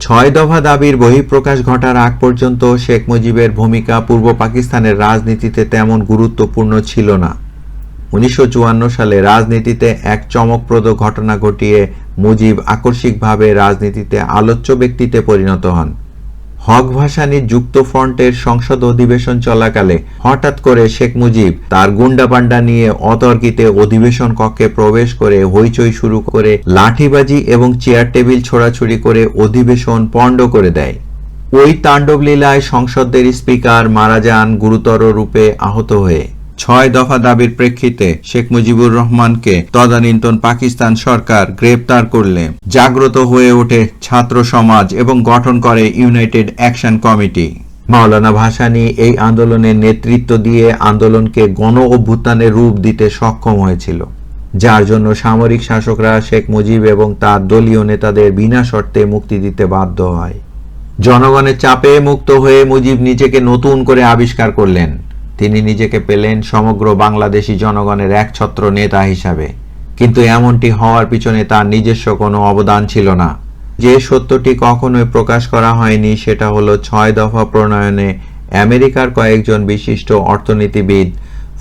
ছয় দফা দাবির বহিঃপ্রকাশ ঘটার আগ পর্যন্ত শেখ মুজিবের ভূমিকা পূর্ব পাকিস্তানের রাজনীতিতে তেমন গুরুত্বপূর্ণ ছিল না। উনিশশো চুয়ান্ন সালে রাজনীতিতে এক চমকপ্রদ ঘটনা ঘটিয়ে মুজিব আকস্মিকভাবে রাজনীতিতে আলোচ্য ব্যক্তিতে পরিণত হন। হক ভাসানীর যুক্ত ফ্রন্টের সংসদ অধিবেশন চলাকালে হঠাৎ করে শেখ মুজিব তার গুন্ডাপান্ডা নিয়ে অতর্কিতে অধিবেশন কক্ষে প্রবেশ করে হইচই শুরু করে লাঠিবাজি এবং চেয়ার টেবিল ছোড়াছুড়ি করে অধিবেশন পণ্ড করে দেয়। ওই তাণ্ডবলীলায় সংসদের স্পিকার মারা যান গুরুতর রূপে আহত হয়ে। ছয় দফা দাবির প্রেক্ষিতে শেখ মুজিবুর রহমানকে তদানীন্তন পাকিস্তান সরকার গ্রেপ্তার করলে। জাগ্রত হয়ে ওঠে ছাত্র সমাজ এবং গঠন করে united action committee. Maulana Bhasani এই আন্দোলনের নেতৃত্ব দিয়ে আন্দোলনকে গণ অভ্যুত্থানের রূপ দিতে সক্ষম হয়েছিল। যার জন্য সামরিক শাসকরা শেখ মুজিব এবং তার দলীয় নেতাদের বিনা শর্তে মুক্তি দিতে বাধ্য হয়। জনগণের চাপে মুক্ত হয়ে মুজিব নিজেকে নতুন করে আবিষ্কার করলেন। তিনি নিজেকে পেলেন সমগ্র বাংলাদেশি জনগণের একছত্র নেতা হিসাবে। কিন্তু এমনটি হওয়ার পিছনে তার নিজস্ব কোনো অবদান ছিল না। যে সত্যটি কখনোই প্রকাশ করা হয়নি সেটা হলো ছয় দফা প্রণয়নে আমেরিকার কয়েকজন বিশিষ্ট অর্থনীতিবিদ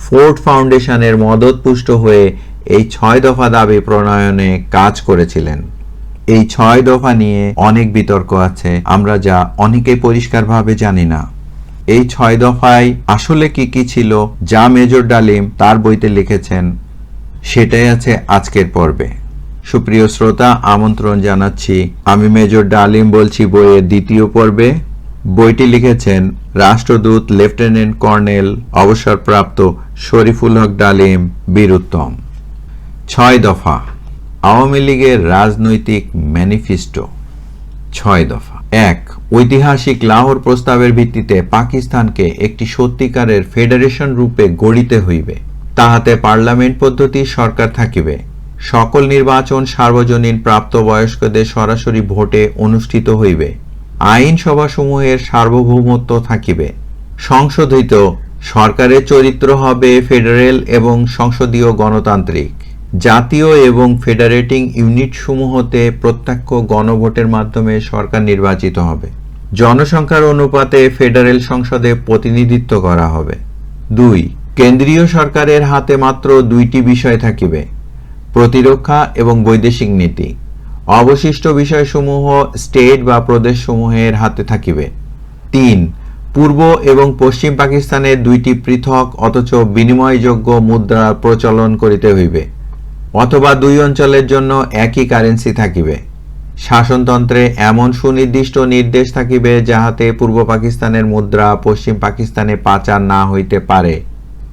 ফোর্ড ফাউন্ডেশনের মদতপুষ্ট হয়ে এই ছয় দফা দাবি প্রণয়নে কাজ করেছিলেন। এই ছয় দফা নিয়ে অনেক বিতর্ক আছে, আমরা যা অনেকেই পরিষ্কারভাবে জানি না। এই ছয় দফায় আসলে কি কি ছিল যা মেজর ডালিম তার বইতে লিখেছেন? সেটাই আছে আজকের পর্বে। সুপ্রিয় শ্রোতা, আমন্ত্রণ জানাচ্ছি, আমি মেজর ডালিম বলছি বইয়ের দ্বিতীয় পর্বে। বইটি লিখেছেন রাষ্ট্রদূত লেফটেন্যান্ট কর্নেল অবসরপ্রাপ্ত শরীফুল হক ডালিম বীরুত্তম। ছয় দফা, আওয়ামী লীগের রাজনৈতিক ম্যানিফেস্টো। ছয় দফা এক, ঐতিহাসিক লাহোর প্রস্তাবের ভিত্তিতে পাকিস্তানকে একটি সত্যিকারের ফেডারেশন রূপে গড়িতে হইবে। তাহাতে পার্লামেন্ট পদ্ধতির সরকার থাকিবে। সকল নির্বাচন সার্বজনীন প্রাপ্তবয়স্কদের সরাসরি ভোটে অনুষ্ঠিত হইবে। আইনসভাসমূহের সার্বভৌমত্ব থাকিবে। সংশোধিত সরকারের চরিত্র হবে ফেডারেল এবং সংসদীয় গণতান্ত্রিক। জাতীয় এবং ফেডারেটিং ইউনিটসমূহতে প্রত্যক্ষ গণভোটের মাধ্যমে সরকার নির্বাচিত হবে। জনসংখ্যার অনুপাতে ফেডারেল সংসদে প্রতিনিধিত্ব করা হবে। দুই, কেন্দ্রীয় সরকারের হাতে মাত্র দুইটি বিষয় থাকিবে, প্রতিরক্ষা এবং বৈদেশিক নীতি। অবশিষ্ট বিষয়সমূহ স্টেট বা প্রদেশসমূহের হাতে থাকিবে। তিন, পূর্ব এবং পশ্চিম পাকিস্তানের দুইটি পৃথক অথচ বিনিময়যোগ্য মুদ্রা প্রচলন করিতে হইবে। অথবা দুই অঞ্চলের জন্য একই কারেন্সি থাকিবে। শাসনতন্ত্রে এমন সুনির্দিষ্ট নির্দেশ থাকিবে যাহাতে পূর্ব পাকিস্তানের মুদ্রা পশ্চিম পাকিস্তানে পাচার না হইতে পারে।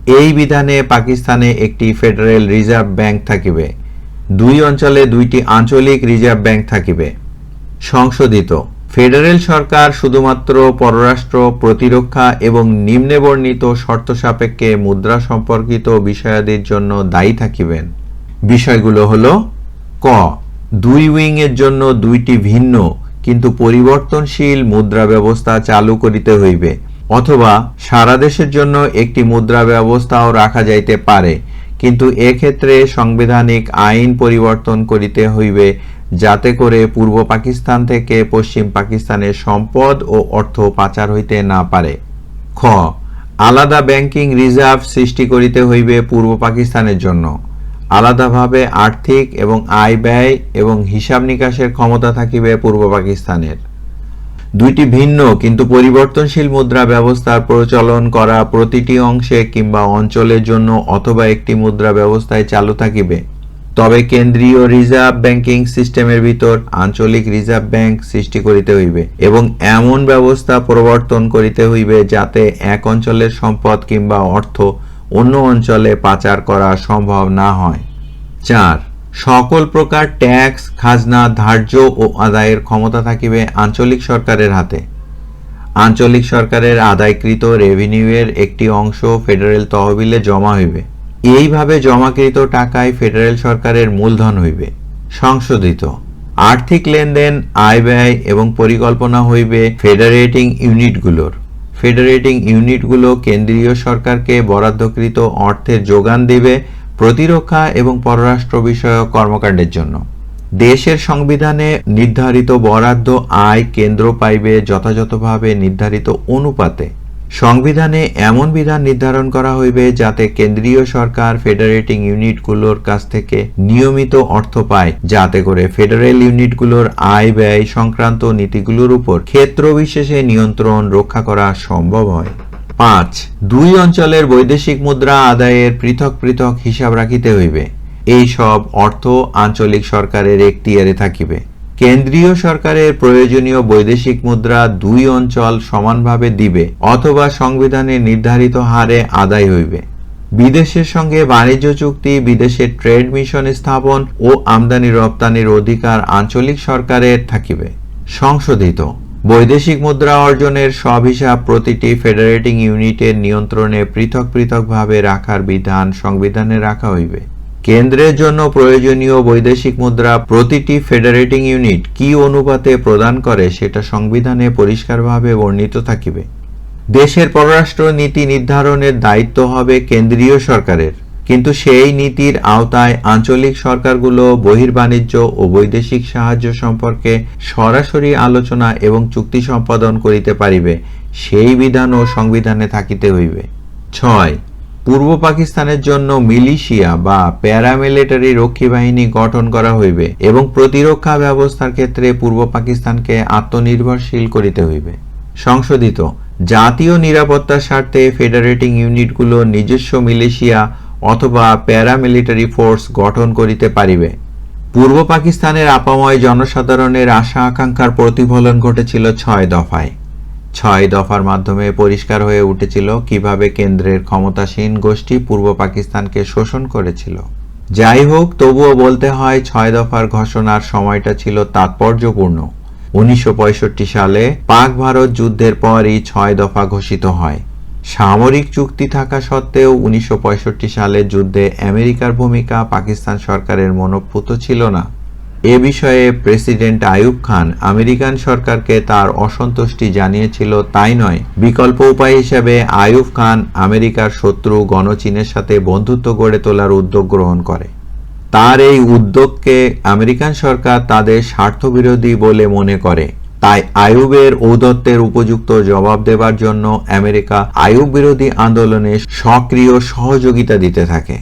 এই বিধানে পাকিস্তানে একটি ফেডারেল রিজার্ভ ব্যাংক থাকিবে। দুই অঞ্চলে দুইটি আঞ্চলিক রিজার্ভ ব্যাংক থাকিবে। সংশোধিত। ফেডারেল সরকার শুধুমাত্র পররাষ্ট্র, প্রতিরক্ষা এবং নিম্নে বর্ণিত শর্ত সাপেক্ষে মুদ্রা সম্পর্কিত বিষয়াদির জন্য দায়ী থাকিবেন। বিষয়গুলো হলো ক, দুই উইংয়ের জন্য দুইটি ভিন্ন, কিন্তু পরিবর্তনশীল মুদ্রা ব্যবস্থা চালু করিতে হইবে, অথবা সারা দেশের জন্য একটি মুদ্রা ব্যবস্থাও রাখা যাইতে পারে, কিন্তু এক্ষেত্রে সাংবিধানিক আইন পরিবর্তন করিতে হইবে, যাতে করে পূর্ব পাকিস্তান থেকে পশ্চিম পাকিস্তানের সম্পদ ও অর্থ পাচার হইতে না পারে। খ, আলাদা ব্যাংকিং রিজার্ভ সৃষ্টি করিতে হইবে পূর্ব পাকিস্তানের জন্য। আলাদাভাবে আর্থিক এবং আয় ব্যয় এবং হিসাব নিকাশের ক্ষমতা থাকিবে পূর্ব পাকিস্তানের। দুইটি ভিন্ন কিন্তু পরিবর্তনশীল মুদ্রা ব্যবস্থার প্রচলন করা প্রতিটি অংশে কিংবা অঞ্চলের জন্য অথবা একটি মুদ্রা ব্যবস্থায় চালু থাকিবে। তবে কেন্দ্রীয় রিজার্ভ ব্যাংকিং সিস্টেমের ভিতর আঞ্চলিক রিজার্ভ ব্যাংক সৃষ্টি করিতে হইবে এবং এমন ব্যবস্থা প্রবর্তন করিতে হইবে যাতে এক অঞ্চলের সম্পদ কিংবা অর্থ অন্য অঞ্চলে পাচার করা সম্ভব না হয়। চার, সকল প্রকার ট্যাক্স, খাজনা, ধার্য ও আদায়ের ক্ষমতা থাকিবে আঞ্চলিক সরকারের হাতে। আঞ্চলিক সরকারের আদায়কৃত রেভিনিউয়ের একটি অংশ ফেডারেল তহবিলে জমা হইবে। এইভাবে জমাকৃত টাকায় ফেডারেল সরকারের মূলধন হইবে। সংশোধিত। আর্থিক লেনদেন, আয় ব্যয় এবং পরিকল্পনা হইবে ফেডারেটিং ইউনিটগুলোর। ফেডারেটিং ইউনিটগুলো কেন্দ্রীয় সরকারকে বরাদ্দকৃত অর্থের যোগান দেবে প্রতিরক্ষা এবং পররাষ্ট্র বিষয়ক কর্মকাণ্ডের জন্য। দেশের সংবিধানে নির্ধারিত বরাদ্দ আয় কেন্দ্র পাইবে যথাযথভাবে নির্ধারিত অনুপাতে। সংবিধানে এমন বিধান নির্ধারণ করা হইবে যাতে কেন্দ্রীয় সরকার ফেডারেটিং ইউনিটগুলোর কাছ থেকে নিয়মিত অর্থ পায়, যাতে করে ফেডারেল ইউনিটগুলোর আয় ব্যয় সংক্রান্ত নীতিগুলোর উপর ক্ষেত্র বিশেষে নিয়ন্ত্রণ রক্ষা করা সম্ভব হয়। পাঁচ, দুই অঞ্চলের বৈদেশিক মুদ্রা আদায়ের পৃথক পৃথক হিসাব রাখিতে হইবে। এই সব অর্থ আঞ্চলিক সরকারের এখতিয়ারে থাকিবে। কেন্দ্রীয় সরকারের প্রয়োজনীয় বৈদেশিক মুদ্রা দুই অঞ্চল সমানভাবে দিবে অথবা সংবিধানে নির্ধারিত হারে আদায় হইবে। বিদেশের সঙ্গে বাণিজ্য চুক্তি, বিদেশে ট্রেড মিশন স্থাপন ও আমদানি রপ্তানির অধিকার আঞ্চলিক সরকারের থাকিবে। সংশোধিত। বৈদেশিক মুদ্রা অর্জনের সব হিসাব প্রতিটি ফেডারেটিং ইউনিটের নিয়ন্ত্রণে পৃথক পৃথকভাবে রাখার বিধান সংবিধানে রাখা হইবে। কেন্দ্রের জন্য প্রয়োজনীয় বৈদেশিক মুদ্রা প্রতিটি ফেডারেটিং ইউনিট কি অনুপাতে প্রদান করে সেটা সংবিধানে পরিষ্কারভাবে বর্ণিত থাকিবে। দেশের পররাষ্ট্র নীতি নির্ধারণের দায়িত্ব হবে কেন্দ্রীয় সরকারের, কিন্তু সেই নীতির আওতায় আঞ্চলিক সরকারগুলো বহির্বাণিজ্য ও বৈদেশিক সাহায্য সম্পর্কে সরাসরি আলোচনা এবং চুক্তি সম্পাদন করিতে পারিবে, সেই বিধানও সংবিধানে থাকিতে হইবে। ছয় পূর্ব পাকিস্তানের জন্য মিলিশিয়া বা প্যারামিলিটারি রক্ষী বাহিনী গঠন করা হইবে এবং প্রতিরক্ষা ব্যবস্থার ক্ষেত্রে পূর্ব পাকিস্তানকে আত্মনির্ভরশীল করিতে হইবে। সংশোধিত, জাতীয় নিরাপত্তার স্বার্থে ফেডারেটিং ইউনিটগুলো নিজস্ব মিলিশিয়া অথবা প্যারামিলিটারি ফোর্স গঠন করিতে পারিবে। পূর্ব পাকিস্তানের আপাময় জনসাধারণের আশা আকাঙ্ক্ষার প্রতিফলন ঘটেছিল ছয় দফায়। ছয় দফার মাধ্যমে পরিষ্কার হয়ে উঠেছিল কীভাবে কেন্দ্রের ক্ষমতাসীন গোষ্ঠী পূর্ব পাকিস্তানকে শোষণ করেছিল। যাই হোক, তবুও বলতে হয় ছয় দফার ঘোষণার সময়টা ছিল তাৎপর্যপূর্ণ। উনিশশো পঁয়ষট্টি সালে পাক ভারত যুদ্ধের পরই ছয় দফা ঘোষিত হয়। সামরিক চুক্তি থাকা সত্ত্বেও উনিশশো পঁয়ষট্টি সালে যুদ্ধে আমেরিকার ভূমিকা পাকিস্তান সরকারের মনোভূত ছিল না। এ বিষয়ে প্রেসিডেন্ট আয়ুব খান আমেরিকান সরকারকে তার অসন্তুষ্টি জানিয়েছিল, তাই নয়। বিকল্প উপায় হিসেবে আয়ুব খান আমেরিকার শত্রু গণচীনের সাথে বন্ধুত্ব গড়ে তোলার উদ্যোগ গ্রহণ করে। তার এই উদ্যোগকে আমেরিকান সরকার তাদের স্বার্থবিরোধী বলে মনে করে। তাই আয়ুবের ঔদত্তের উপযুক্ত জবাব দেবার জন্য আমেরিকা আয়ুব বিরোধী আন্দোলনে সক্রিয় সহযোগিতা দিতে থাকে।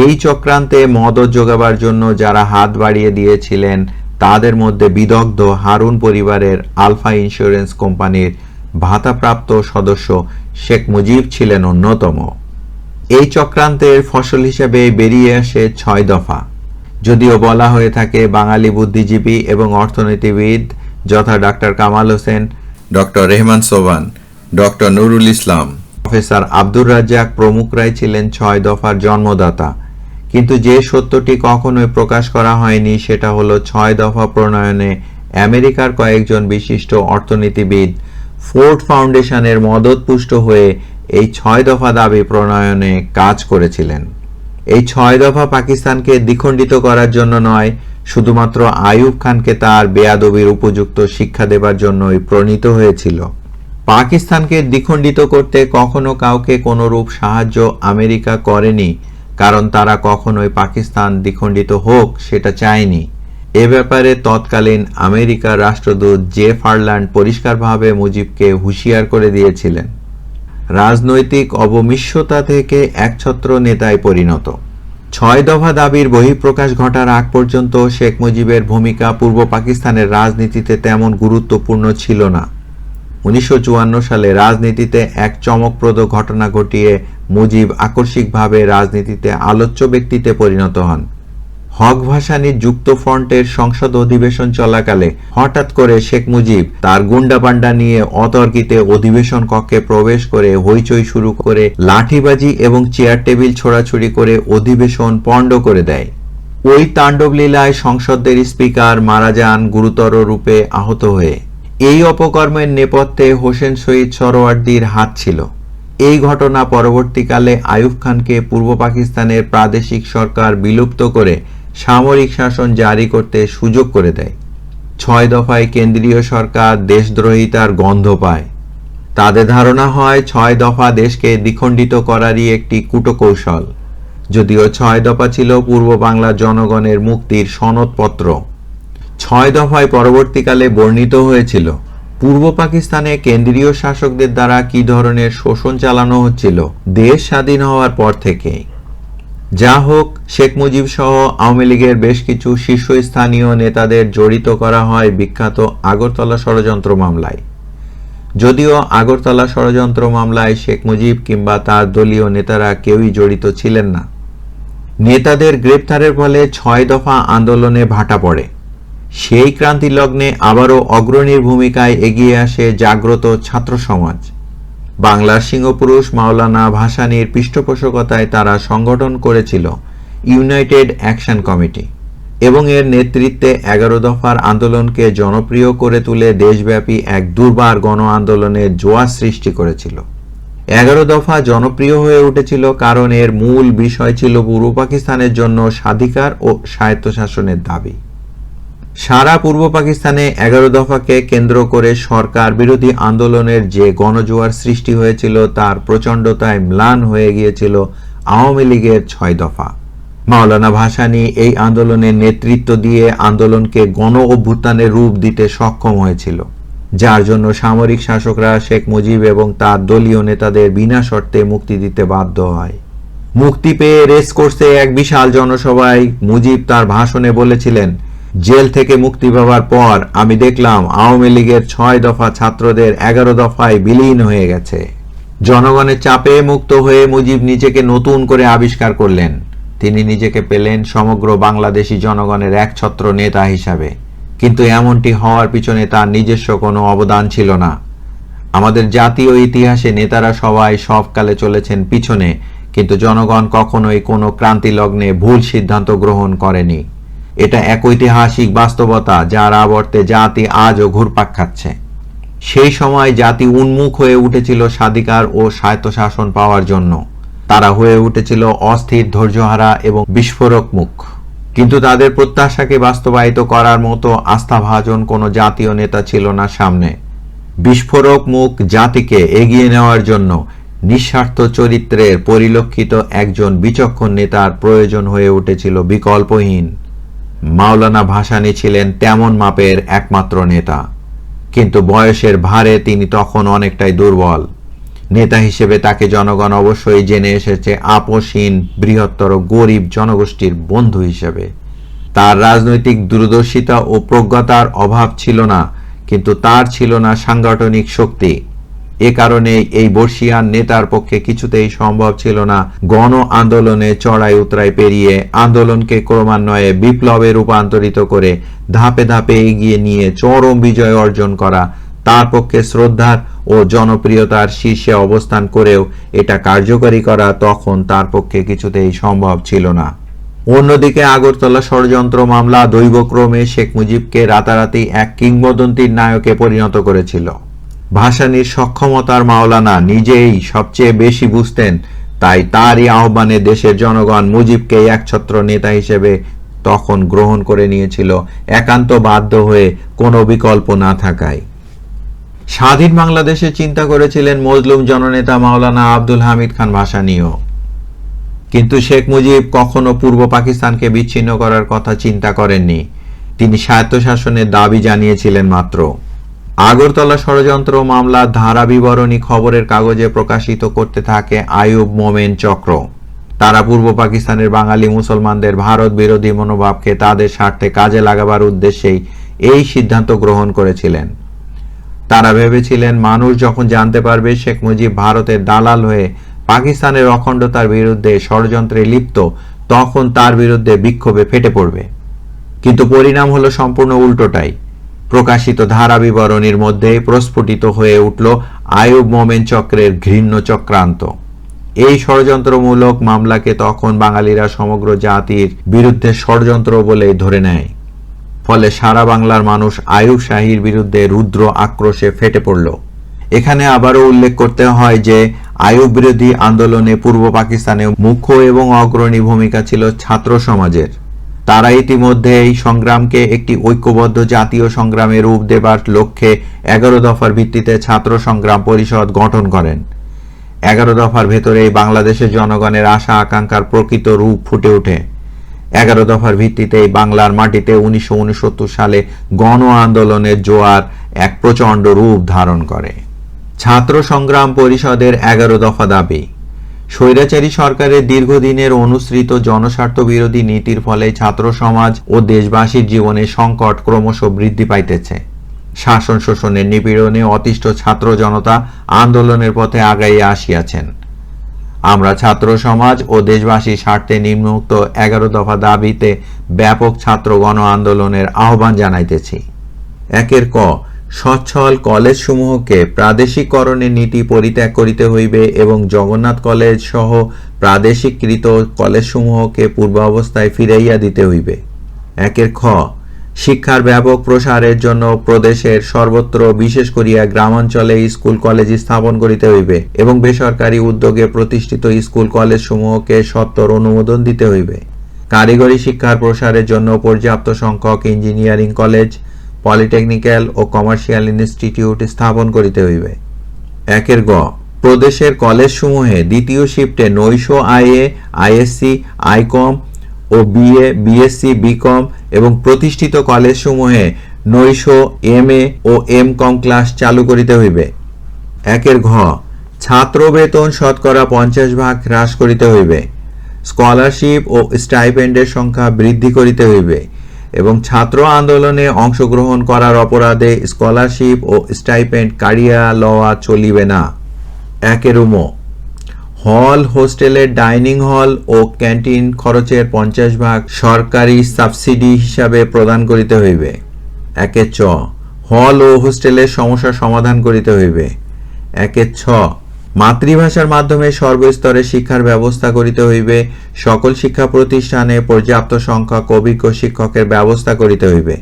এই চক্রান্তে মদত যোগাবার জন্য যারা হাত বাড়িয়ে দিয়েছিলেন, তাদের মধ্যে বিদগ্ধ হারুন পরিবারের আলফা ইন্স্যুরেন্স কোম্পানির ভাতাপ্রাপ্ত সদস্য শেখ মুজিব ছিলেন অন্যতম। এই চক্রান্তের ফসল হিসেবে বেরিয়ে আসে ছয় দফা। যদিও বলা হয়ে থাকে বাঙালি বুদ্ধিজীবী এবং অর্থনীতিবিদ যথা doctor Kamal Hossain doctor Rehman Sobhan doctor Nurul Islam, professor Abdur Razzaq প্রমুখরাই ছিলেন ছয় দফার জন্মদাতা। কিন্তু যে সত্যটি কখনোই প্রকাশ করা হয়নি, সেটা হলো ছয় দফা প্রণয়নে আমেরিকার কয়েকজন বিশিষ্ট অর্থনীতিবিদ ফোর্ড ফাউন্ডেশনের মদতপুষ্ট হয়ে এই ছয় দফা দাবি প্রণয়নে কাজ করেছিলেন। এই ছয় দফা পাকিস্তানকে দ্বিখণ্ডিত করার জন্য নয়, শুধুমাত্র আইয়ুব খানকে তার বেয়াদবির উপযুক্ত শিক্ষা দেবার জন্যই প্রণীত হয়েছিল। পাকিস্তানকে দ্বিখণ্ডিত করতে কখনো কাউকে কোনোরূপ সাহায্য আমেরিকা করেনি কারণ তারা কখনোই পাকিস্তান দ্বিখণ্ডিত হোক সেটা চায়নি। এ ব্যাপারে তৎকালীন আমেরিকার রাষ্ট্রদূত জে ফারল্যান্ড পরিষ্কারভাবে মুজিবকে হুঁশিয়ার করে দিয়েছিলেন। রাজনৈতিক অবমিশ্যতা থেকে একছত্র নেতায় পরিণত। ছয় দফা দাবির বহিঃপ্রকাশ ঘটার আগ পর্যন্ত শেখ মুজিবের ভূমিকা পূর্ব পাকিস্তানের রাজনীতিতে তেমন গুরুত্বপূর্ণ ছিল না। উনিশশো চুয়ান্ন সালে রাজনীতিতে এক চমকপ্রদ ঘটনা ঘটিয়ে মুজিব আকস্মিকভাবে রাজনীতিতে আলোচ্য ব্যক্তিতে পরিণত হন। হক ভাসানির যুক্ত ফ্রন্টের সংসদ অধিবেশন চলাকালে হঠাৎ করে শেখ মুজিব তার গুন্ডাপান্ডা নিয়ে অতর্কিতে অধিবেশন কক্ষে প্রবেশ করে হইচই শুরু করে লাঠিবাজি এবং চেয়ার টেবিল ছোড়াছুড়ি করে অধিবেশন পণ্ড করে দেয়। ওই তাণ্ডবলীলায় সংসদের স্পিকার মারা যান গুরুতর রূপে আহত হয়ে। এই অপকর্মের নেপথ্যে হোসেন শহীদ সরোয়ার্দির হাত ছিল। এই ঘটনা পরবর্তীকালে আইয়ুব খানকে পূর্ব পাকিস্তানের প্রাদেশিক সরকার বিলুপ্ত করে সামরিক শাসন জারি করতে সুযোগ করে দেয়। ছয় দফায় কেন্দ্রীয় সরকার দেশদ্রোহিতার গন্ধ পায়। তাদের ধারণা হয় ছয় দফা দেশকে দ্বিখণ্ডিত করারই একটি কূটকৌশল। যদিও ছয় দফা ছিল পূর্ব বাংলার জনগণের মুক্তির সনদপত্র। ছয় দফায় পরবর্তীকালে বর্ণিত হয়েছিল পূর্ব পাকিস্তানে কেন্দ্রীয় শাসকদের দ্বারা কি ধরনের শোষণ চালানো হচ্ছিল? দেশ স্বাধীন হওয়ার পর থেকেই। যা হোক, শেখ মুজিব সহ আওয়ামী লীগের বেশ কিছু শীর্ষস্থানীয় নেতাদের জড়িত করা হয় বিখ্যাত আগরতলা ষড়যন্ত্র মামলায়। যদিও আগরতলা ষড়যন্ত্র মামলায় শেখ মুজিব কিংবা তার দলীয় নেতারা কেউই জড়িত ছিলেন না। নেতাদের গ্রেপ্তারের ফলে ছয় দফা আন্দোলনে ভাটা পড়ে। সেই ক্রান্তি লগ্নে আবারও অগ্রণীর ভূমিকায় এগিয়ে আসে জাগ্রত ছাত্র সমাজ। বাংলার সিংহপুরুষ মাওলানা ভাসানীর পৃষ্ঠপোষকতায় তারা সংগঠন করেছিল ইউনাইটেড অ্যাকশন কমিটি এবং এর নেতৃত্বে এগারো দফার আন্দোলনকে জনপ্রিয় করে তুলে দেশব্যাপী এক দুর্বার গণ আন্দোলনের জোয়ার সৃষ্টি করেছিল। এগারো দফা জনপ্রিয় হয়ে উঠেছিল কারণ এর মূল বিষয় ছিল পূর্ব পাকিস্তানের জন্য স্বাধিকার ও স্বায়ত্তশাসনের দাবি। সারা পূর্ব পাকিস্তানে এগারো দফাকে কেন্দ্র করে সরকার বিরোধী আন্দোলনের যে গণজোয়ার সৃষ্টি হয়েছিল, তার প্রচণ্ডতায় ম্লান হয়ে গিয়েছিল আওয়ামী লীগের ছয় দফা। মাওলানা ভাসানি এই আন্দোলনের নেতৃত্ব দিয়ে আন্দোলনকে গণ অভ্যুত্থানের রূপ দিতে সক্ষম হয়েছিল। যার জন্য সামরিক শাসকরা শেখ মুজিব এবং তার দলীয় নেতাদের বিনা শর্তে মুক্তি দিতে বাধ্য হয়। মুক্তি পেয়ে রেস কোর্সে এক বিশাল জনসভায় মুজিব তার ভাষণে বলেছিলেন জেল থেকে মুক্তি পাওয়ার পর আমি দেখলাম আওয়ামী লীগের ছয় দফা ছাত্রদের এগারো দফায় বিলীন হয়ে গেছে। জনগণের চাপে মুক্ত হয়ে মুজিব নিজেকে নতুন করে আবিষ্কার করলেন। তিনি নিজেকে পেলেন সমগ্র বাংলাদেশি জনগণের একছত্র নেতা হিসাবে। কিন্তু এমনটি হওয়ার পিছনে তার নিজস্ব কোনো অবদান ছিল না। আমাদের জাতীয় ইতিহাসে নেতারা সবাই সবকালে চলেছেন পিছনে, কিন্তু জনগণ কখনোই কোনো ক্রান্তি লগ্নে ভুল সিদ্ধান্ত গ্রহণ করেনি। এটা এক ঐতিহাসিক বাস্তবতা যার আবর্তে জাতি আজও ঘুরপাক খাচ্ছে। সেই সময় জাতি উন্মুখ হয়ে উঠেছিল স্বাধিকার ও স্বায়ত্তশাসন পাওয়ার জন্য। তারা হয়ে উঠেছিল অস্থির ধৈর্যহারা এবং বিস্ফোরক মুখ। কিন্তু তাদের প্রত্যাশাকে বাস্তবায়িত করার মতো আস্থাভাজন কোনো জাতীয় নেতা ছিল না সামনে। বিস্ফোরক মুখ জাতিকে এগিয়ে নেওয়ার জন্য নিঃস্বার্থ চরিত্রের পরিলক্ষিত একজন বিচক্ষণ নেতার প্রয়োজন হয়ে উঠেছিল বিকল্পহীন মাওলানা ভাসানী ছিলেন তেমন মাপের একমাত্র নেতা। কিন্তু বয়সের ভারে তিনি তখন অনেকটাই দুর্বল। নেতা হিসেবে তাকে জনগণ অবশ্যই জেনে এসেছে আপোষহীন বৃহত্তর, গরিব জনগোষ্ঠীর বন্ধু হিসেবে। তার রাজনৈতিক দূরদর্শিতা ও প্রজ্ঞতার অভাব ছিল না, কিন্তু তার ছিল না সাংগঠনিক শক্তি। এ কারণে এই বর্ষিয়ান নেতার পক্ষে কিছুতেই সম্ভব ছিল না গণ আন্দোলনে চড়াই উতরাই পেরিয়ে আন্দোলনকে ক্রমান্বয়ে বিপ্লবে রূপান্তরিত করে ধাপে ধাপে এগিয়ে নিয়ে চরম বিজয় অর্জন করা, তার পক্ষে শ্রদ্ধার ও জনপ্রিয়তার শীর্ষে অবস্থান করেও এটা কার্যকরী করা তখন তার পক্ষে কিছুতেই সম্ভব ছিল না। অন্যদিকে আগরতলা ষড়যন্ত্র মামলা দৈবক্রমে শেখ মুজিবকে রাতারাতি এক কিংবদন্তির নায়কে পরিণত করেছিল। ভাসানির সক্ষমতার মাওলানা নিজেই সবচেয়ে বেশি বুঝতেন, তাই তারই আহ্বানে দেশের জনগণ মুজিবকে একছত্র নেতা হিসেবে তখন গ্রহণ করে নিয়েছিল, একান্ত বাধ্য হয়ে কোনো বিকল্প না থাকায়। স্বাধীন বাংলাদেশে চিন্তা করেছিলেন মজলুম জননেতা মাওলানা আব্দুল হামিদ খান ভাসানীও কিন্তু শেখ মুজিব কখনো পূর্ব পাকিস্তানকে বিচ্ছিন্ন করার কথা চিন্তা করেননি। তিনি স্বায়ত্তশাসনের দাবি জানিয়েছিলেন মাত্র। আগরতলা ষড়যন্ত্র মামলা ধারা বিবরণী খবরের কাগজে প্রকাশিত করতে থাকে আয়ুব মোমেন চক্র। তারা পূর্ব পাকিস্তানের বাঙালি মুসলমানদের ভারত বিরোধী মনোভাবকে তাদের স্বার্থে কাজে লাগাবার উদ্দেশ্যেই এই সিদ্ধান্ত গ্রহণ করেছিলেন। তারা ভেবেছিলেন, মানুষ যখন জানতে পারবে শেখ মুজিব ভারতের দালাল হয়ে পাকিস্তানের অখণ্ডতার বিরুদ্ধে ষড়যন্ত্রে লিপ্ত, তখন তার বিরুদ্ধে বিক্ষোভে ফেটে পড়বে। কিন্তু পরিণাম হলো সম্পূর্ণ উল্টোটাই। প্রকাশিত ধারা বিবরণীর মধ্যে প্রস্ফুটিত হয়ে উঠল আয়ুব মোমেন চক্রের ঘৃণ্য চক্রান্ত। এই ষড়যন্ত্রমূলক মামলাকে তখন বাঙালিরা সমগ্র জাতির বিরুদ্ধে ষড়যন্ত্র বলে ধরে নেয়। ফলে সারা বাংলার মানুষ আয়ুব শাহীর বিরুদ্ধে রুদ্র আক্রোশে ফেটে পড়ল। এখানে আবারও উল্লেখ করতে হয় যে, আয়ুব বিরোধী আন্দোলনে পূর্ব পাকিস্তানে মুখ্য এবং অগ্রণী ভূমিকা ছিল ছাত্র সমাজের। তারা ইতিমধ্যে এই সংগ্রামকে একটি ঐক্যবদ্ধ জাতীয় সংগ্রামে রূপ দেবার লক্ষ্যে এগারো দফার ভিত্তিতে ছাত্র সংগ্রাম পরিষদ গঠন করেন। এগারো দফার ভেতরেই বাংলাদেশের জনগণের আশা আকাঙ্ক্ষার প্রকৃত রূপ ফুটে ওঠে। এগারো দফার ভিত্তিতে বাংলার মাটিতে উনিশশো উনসত্তর সালে গণ আন্দোলনের জোয়ার এক প্রচণ্ড রূপ ধারণ করে। ছাত্র সংগ্রাম পরিষদের এগারো দফা দাবি স্বৈরাচারী সরকারের দীর্ঘদিনের অনুসৃত জনস্বার্থ বিরোধী নীতির ফলে ছাত্র সমাজ ও দেশবাসীর জীবনে সংকট ক্রমশ বৃদ্ধি পাইতেছে। শাসন শোষণের নিপীড়নে অতিষ্ঠ ছাত্র জনতা আন্দোলনের পথে আগাইয়া আসিয়াছেন। আমরা ছাত্র সমাজ ও দেশবাসীর স্বার্থে নিম্নোক্ত এগারো দফা দাবিতে ব্যাপক ছাত্র গণ আন্দোলনের আহ্বান জানাইতেছি। একের ক সচ্ছল কলেজসমূহকে প্রাদেশিকরণের নীতি পরিত্যাগ করিতে হইবে এবং জগন্নাথ কলেজ সহ প্রাদেশিককৃত কলেজসমূহকে পূর্বাবস্থায় ফিরাইয়া দিতে হইবে। একের খ, শিক্ষার ব্যাপক প্রসারের জন্য প্রদেশের সর্বত্র বিশেষ করিয়া গ্রামাঞ্চলে স্কুল কলেজ স্থাপন করিতে হইবে এবং বেসরকারি উদ্যোগে প্রতিষ্ঠিত স্কুল কলেজ সমূহকে সত্তর অনুমোদন দিতে হইবে। কারিগরি শিক্ষার প্রসারের জন্য পর্যাপ্ত সংখ্যক ইঞ্জিনিয়ারিং কলেজ পলিটেকনিক্যাল ও কমার্শিয়াল ইনস্টিটিউট স্থাপন করিতে হইবে। একের গ, প্রদেশের কলেজসমূহে দ্বিতীয় শিফটে নৈশ আইএ, আইএসসি, আইকম ও বিএ, বিএসসি, বিকম এবং প্রতিষ্ঠিত কলেজসমূহে নৈশ এম এ ও এম কম ক্লাস চালু করিতে হইবে। একের ঘ ছাত্র বেতন শতকরা পঞ্চাশ ভাগ হ্রাস করিতে হইবে। স্কলারশিপ ও স্টাইপেন্ডের সংখ্যা বৃদ্ধি করিতে হইবে। এবং ছাত্র আন্দোলনে অংশগ্রহণ করার অপরাধে স্কলারশিপ ও স্টাইপেন্ড কাড়িয়া লওয়া চলিবে না। একের উমো, হল, হোস্টেলের ডাইনিং হল ও ক্যান্টিন খরচের পঞ্চাশ ভাগ সরকারি সাবসিডি হিসাবে প্রদান করিতে হইবে। একে চ হল ও হোস্টেলের সমস্যা সমাধান করিতে হইবে। একে ছ মাতৃভাষার মাধ্যমে সর্বস্তরে শিক্ষার ব্যবস্থা করিতে হইবে, সকল শিক্ষা প্রতিষ্ঠানে পর্যাপ্ত সংখ্যক অভিজ্ঞ শিক্ষকের ব্যবস্থা করিতে হইবে।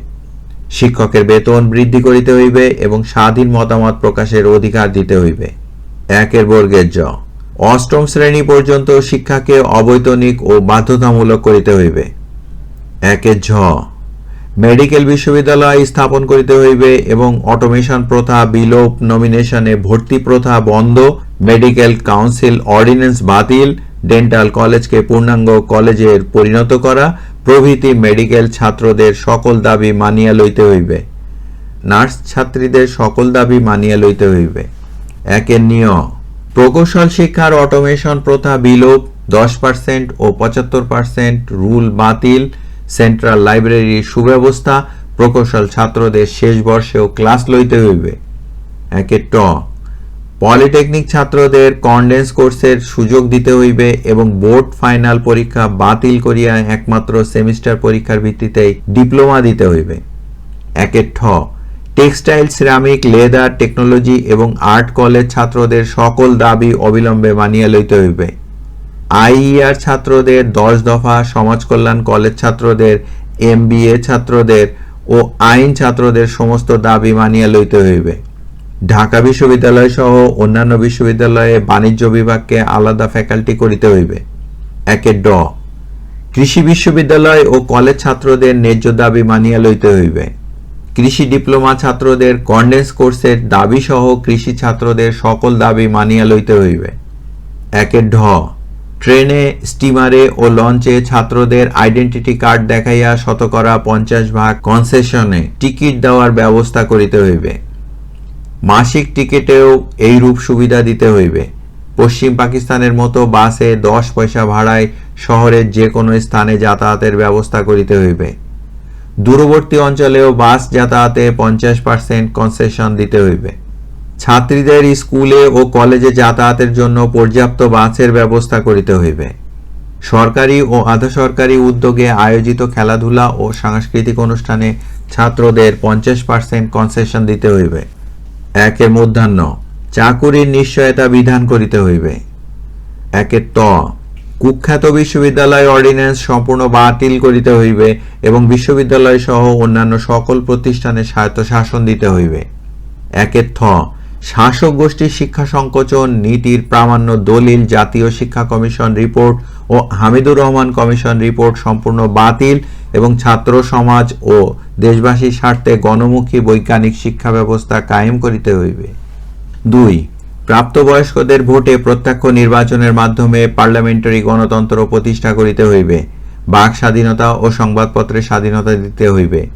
শিক্ষকের বেতন বৃদ্ধি করিতে হইবে এবং স্বাধীন মতামত প্রকাশের অধিকার দিতে হইবে। একের বর্গের জ অষ্টম শ্রেণি পর্যন্ত শিক্ষাকে অবৈতনিক ও বাধ্যতামূলক করিতে হইবে। একের ঝ। মেডিকেল বিশ্ববিদ্যালয় স্থাপন করিতে হইবে এবং অটোমেশন প্রথা বিলোপ নমিনেশনে ভর্তি প্রথা বন্ধ মেডিকেল কাউন্সিল, অর্ডিন্যান্স বাতিল, ডেন্টাল কলেজকে পূর্ণাঙ্গ কলেজের পরিণত করা, প্রভৃতি মেডিকেল ছাত্রদের সকল দাবি মানিয়া লইতে হইবে। নার্স ছাত্রীদের সকল দাবি মানিয়া লইতে হইবে। একের নিয়ম, প্রকৌশল শিক্ষার অটোমেশন প্রথা বিলোপ, দশ পার্সেন্ট ও পঁচাত্তর পার্সেন্ট রুল বাতিল, সেন্ট্রাল লাইব্রেরির সুব্যবস্থা, প্রকৌশল ছাত্রদের শেষ বর্ষেও ক্লাস লইতে হইবে। একে ট পলিটেকনিক ছাত্রদের কন্ডেন্স কোর্সের সুযোগ দিতে হইবে এবং বোর্ড ফাইনাল পরীক্ষা বাতিল করিয়া একমাত্র সেমিস্টার পরীক্ষার ভিত্তিতেই ডিপ্লোমা দিতে হইবে। একে ঠ, টেক্সটাইল, সিরামিক, লেদার, টেকনোলজি এবং আর্ট কলেজ ছাত্রদের সকল দাবি অবিলম্বে মানিয়া লইতে হইবে। আইইআর ছাত্রদের দশ দফা, সমাজ কল্যাণ কলেজ ছাত্রদের, এমবিএ ছাত্রদের ও আইন ছাত্রদের সমস্ত দাবি মানিয়া লইতে হইবে। ঢাকা বিশ্ববিদ্যালয় সহ অন্যান্য বিশ্ববিদ্যালয়ে বাণিজ্য বিভাগকে আলাদা ফ্যাকাল্টি করিতে হইবে। একে ড। কৃষি বিশ্ববিদ্যালয় ও কলেজ ছাত্রদের ন্যায্য দাবি মানিয়া লইতে হইবে। কৃষি ডিপ্লোমা ছাত্রদের কন্ডেন্স কোর্সের দাবি সহ কৃষি ছাত্রদের সকল দাবি মানিয়া লইতে হইবে। একে ঢ। ট্রেনে, স্টিমারে ও লঞ্চে ছাত্রদের আইডেন্টিটি কার্ড দেখাইয়া শতকরা পঞ্চাশ ভাগ কনসেশনে টিকিট দেওয়ার ব্যবস্থা করিতে হইবে। মাসিক টিকিটেও এই রূপ সুবিধা দিতে হইবে। পশ্চিম পাকিস্তানের মতো বাসে দশ পয়সা ভাড়ায় শহরের যে কোনো স্থানে যাতায়াতের ব্যবস্থা করিতে হইবে। দূরবর্তী অঞ্চলেও বাস যাতায়াতে পঞ্চাশ পার্সেন্ট কনসেশন দিতে হইবে। ছাত্রীদের স্কুলে ও কলেজে যাতায়াতের জন্য পর্যাপ্ত বাসের ব্যবস্থা করিতে হইবে। সরকারি ও আধা সরকারি উদ্যোগে আয়োজিত খেলাধুলা ও সাংস্কৃতিক অনুষ্ঠানে ছাত্রদের পঞ্চাশ পার্সেন্ট কনসেশন দিতে হইবে। একের মধ্যাহ্ন, চাকুরির নিশ্চয়তা বিধান করিতে হইবে। একের ত, কুখ্যাত বিশ্ববিদ্যালয় অর্ডিন্যান্স সম্পূর্ণ বাতিল করিতে হইবে এবং বিশ্ববিদ্যালয় সহ অন্যান্য সকল প্রতিষ্ঠানে স্বায়ত্ত শাসন দিতে হইবে। একের থ, শাসক গোষ্ঠীর শিক্ষা সংকোচন, নীতির প্রামাণ্য, দলিল, জাতীয় শিক্ষা কমিশন রিপোর্ট ও হামিদুর রহমান কমিশন রিপোর্ট সম্পূর্ণ বাতিল এবং ছাত্র সমাজ ও দেশবাসীর স্বার্থে গণমুখী বৈজ্ঞানিক শিক্ষা ব্যবস্থা কায়েম করিতে হইবে। দুই, প্রাপ্তবয়স্কদের ভোটে প্রত্যক্ষ নির্বাচনের মাধ্যমে পার্লামেন্টারি গণতন্ত্র প্রতিষ্ঠা করিতে হইবে, বাক স্বাধীনতা ও সংবাদপত্রের স্বাধীনতা দিতে হইবে।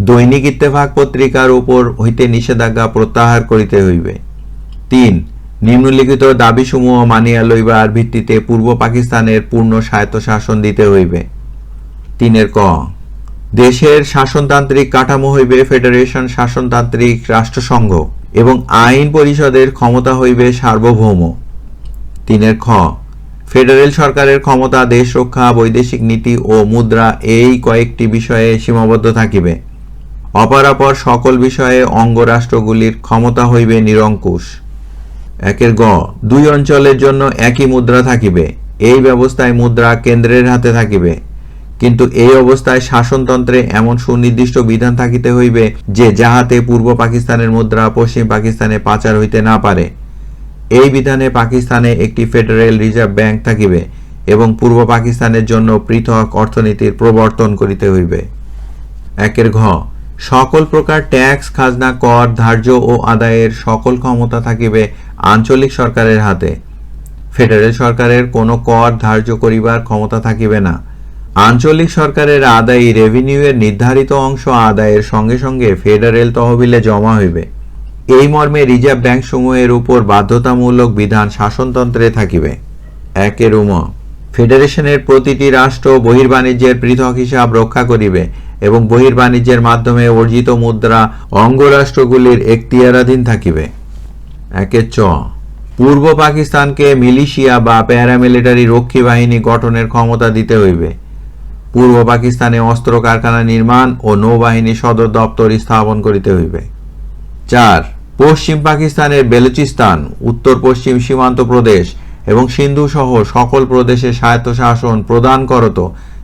দৈনিক ইত্তেফাক পত্রিকার উপর হইতে নিষেধাজ্ঞা প্রত্যাহার করিতে হইবে। তিন, নিম্নলিখিত দাবিসমূহ মানিয়া লইবার ভিত্তিতে পূর্ব পাকিস্তানের পূর্ণ স্বায়ত্তশাসন দিতে হইবে। তিনের ক। দেশের শাসনতান্ত্রিক কাঠামো হইবে ফেডারেশন শাসনতান্ত্রিক রাষ্ট্রসংঘ এবং আইন পরিষদের ক্ষমতা হইবে সার্বভৌম। তিনের খ। ফেডারেল সরকারের ক্ষমতা, দেশ রক্ষা, বৈদেশিক নীতি ও মুদ্রা এই কয়েকটি বিষয়ে সীমাবদ্ধ থাকিবে। অপরাপর সকল বিষয়ে অঙ্গরাষ্ট্রগুলির ক্ষমতা হইবে নিরঙ্কুশ। একের গ। দুই অঞ্চলের জন্য একই মুদ্রা থাকিবে। এই ব্যবস্থায় মুদ্রা কেন্দ্রের হাতে থাকিবে। কিন্তু এই অবস্থায় শাসনতন্ত্রে এমন সুনির্দিষ্ট বিধান থাকিতে হইবে যে যাহাতে পূর্ব পাকিস্তানের মুদ্রা পশ্চিম পাকিস্তানে পাচার হইতে না পারে। এই বিধানে পাকিস্তানে একটি ফেডারেল রিজার্ভ ব্যাংক থাকিবে এবং পূর্ব পাকিস্তানের জন্য পৃথক অর্থনীতির প্রবর্তন করিতে হইবে। একের ঘ, সকল প্রকার ট্যাক্স, খাজনা, কর, ধার্য ও আদায়ের সকল ক্ষমতা থাকিবে আঞ্চলিক সরকারের হাতে। ফেডারেল সরকারের কোনো কর ধার্য করিবার ক্ষমতা থাকিবে না। আঞ্চলিক সরকারের আদায়ী রেভিনিউয়ের নির্ধারিত অংশ আদায়ের সঙ্গে সঙ্গে ফেডারেল তহবিলে জমা হইবে। এই মর্মে রিজার্ভ ব্যাংক সমূহের উপর বাধ্যতামূলক বিধান শাসনতন্ত্রে থাকিবে। একের উম ফেডারেশনের প্রতিটি রাষ্ট্র বহির্বাণিজ্যের পৃথক হিসাব রক্ষা করিবে এবং বহির্বাণিজ্যের মাধ্যমে অর্জিত মুদ্রা অঙ্গরাষ্ট্রগুলির এখতিয়ারাধীন থাকিবে। একের চ, পূর্ব পাকিস্তানকে মিলিশিয়া বা প্যারামিলিটারি রক্ষী বাহিনী গঠনের ক্ষমতা দিতে হইবে। পূর্ব পাকিস্তানে অস্ত্র কারখানা নির্মাণ ও নৌবাহিনী সদর দপ্তর স্থাপন করিতে হইবে। চার, পশ্চিম পাকিস্তানের বেলুচিস্তান, উত্তর পশ্চিম সীমান্ত প্রদেশ এবং সিন্ধু সহ সকল প্রদেশে স্বায়ত্তশাসন প্রদান করত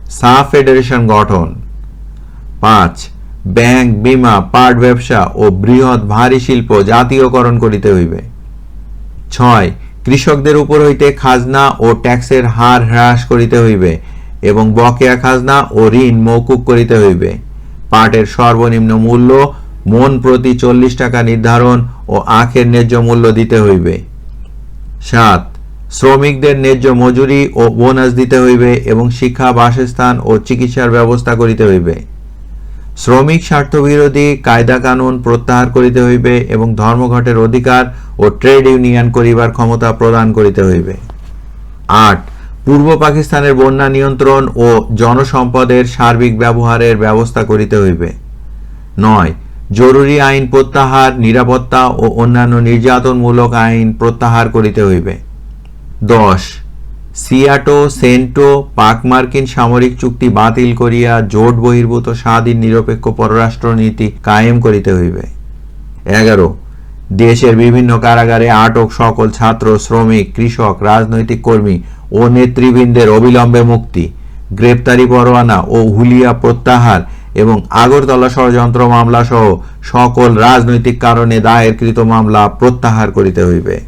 সাফ ফেডারেশন গঠন। পাঁচ, ব্যাংক, বিমা, পাট ব্যবসা ও বৃহৎ ভারী শিল্প জাতীয়করণ করিতে হইবে। ছয়, কৃষকদের উপর হইতে খাজনা ও ট্যাক্সের হার হ্রাস করিতে হইবে এবং বকেয়া খাজনা ও ঋণ মৌকুব করিতে হইবে। পাটের সর্বনিম্ন মূল্য মন প্রতি চল্লিশ টাকা নির্ধারণ ও আখের ন্যায্য মূল্য দিতে হইবে। সাত, শ্রমিকদের ন্যায্য মজুরি ও বোনাস দিতে হইবে এবং শিক্ষা, বাসস্থান ও চিকিৎসার ব্যবস্থা করিতে হইবে। শ্রমিক স্বার্থবিরোধী কায়দা কানুন প্রত্যাহার করিতে হইবে এবং ধর্মঘটের অধিকার ও ট্রেড ইউনিয়ন করিবার ক্ষমতা প্রদান করিতে হইবে। আট পূর্ব পাকিস্তানের বন্যা নিয়ন্ত্রণ ও জনসম্পদের সার্বিক ব্যবহারের ব্যবস্থা করিতে হইবে। নয়, জরুরি আইন প্রত্যাহার, নিরাপত্তা ও অন্যান্য নির্যাতনমূলক আইন প্রত্যাহার করিতে হইবে। দশ, সিয়াটো, সেন্টো পাক মার্কিন সামরিক চুক্তি বাতিল করিয়া জোট বহির্ভূত স্বাধীন নিরপেক্ষ পররাষ্ট্রনীতি কায়েম করিতে হইবে। এগারো দেশের বিভিন্ন কারাগারে আটক সকল ছাত্র, শ্রমিক, কৃষক, রাজনৈতিক কর্মী ও নেতৃবৃন্দের অবিলম্বে মুক্তি। গ্রেপ্তারি পরোয়ানা ও হুলিয়া প্রত্যাহার এবং আগরতলা ষড়যন্ত্র মামলা সহ সকল রাজনৈতিক কারণে দায়েরকৃত মামলা প্রত্যাহার করিতে হইবে।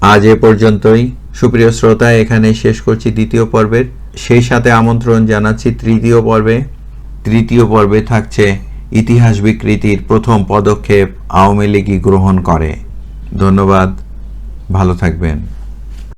আজ এ পর্যন্তই। সুপ্রিয় শ্রোতা, এখানে শেষ করছি দ্বিতীয় পর্বের। সেই সাথে আমন্ত্রণ জানাচ্ছি তৃতীয় পর্বে। তৃতীয় পর্বে থাকছে ইতিহাস বিকৃতির প্রথম পদক্ষেপ আওয়ামী লীগই গ্রহণ করে। ধন্যবাদ ভালো থাকবেন।